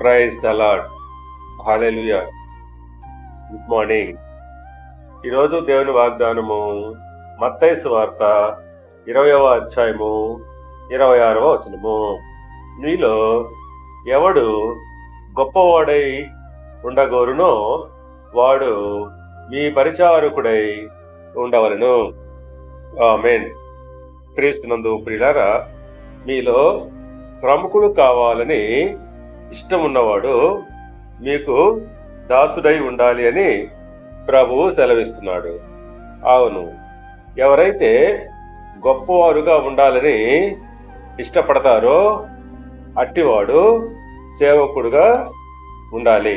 Praise the Lord hallelujah good morning ఈరోజు దేవుని వాగ్దానము మత్తైసు వార్త ఇరవయవ అధ్యాయము ఇరవై ఆరవ వచనము. మీలో ఎవడు గొప్పవాడై ఉండగోరునో వాడు మీ పరిచారకుడై ఉండవలను. ఆమెన్. క్రీస్తునందు ప్రియులారా మీలో ప్రముఖుడు కావాలని ఇష్టం ఉన్నవాడు మీకు దాసుడై ఉండాలి అని ప్రభువు సెలవిస్తున్నాడు. అవును ఎవరైతే గొప్పవారుగా ఉండాలని ఇష్టపడతారో అట్టివాడు సేవకుడుగా ఉండాలి.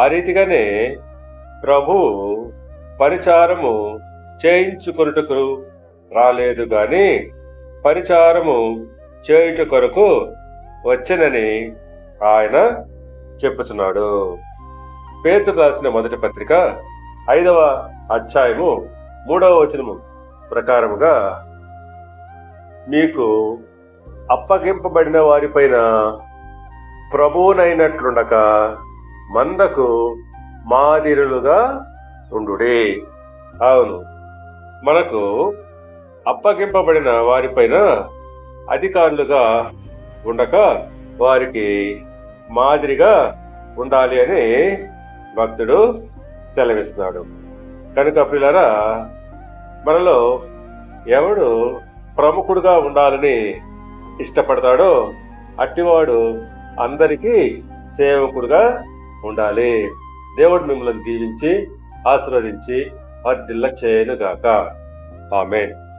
ఆ రీతిగానే ప్రభు పరిచారము చేయించుకొనుటకు రాలేదు గాని పరిచారము చేయుట కొరకు వచ్చనని ఆయన చెప్పుచున్నాడు. పేతురు రాసిన మొదటి పత్రిక ఐదవ అధ్యాయము మూడవ వచనము ప్రకారముగా మీకు అప్పగింపబడిన వారిపైన ప్రభువునైనట్లుండక మందకు మాదిరులుగా ఉండుడే. అవును మనకు అప్పగింపబడిన వారిపైన అధికారులుగా ఉండక వారికి మాదిరిగా ఉండాలి అని భక్తుడు సెలవిస్తున్నాడు. కనుక పిల్లరా మనలో ఎవడు ప్రముఖుడుగా ఉండాలని ఇష్టపడతాడో అట్టివాడు అందరికీ సేవకుడుగా ఉండాలి. దేవుడు మిమ్మల్ని దీవించి ఆశీర్వదించి వర్ధిల్ల చేయనుగాక ఆమెన్.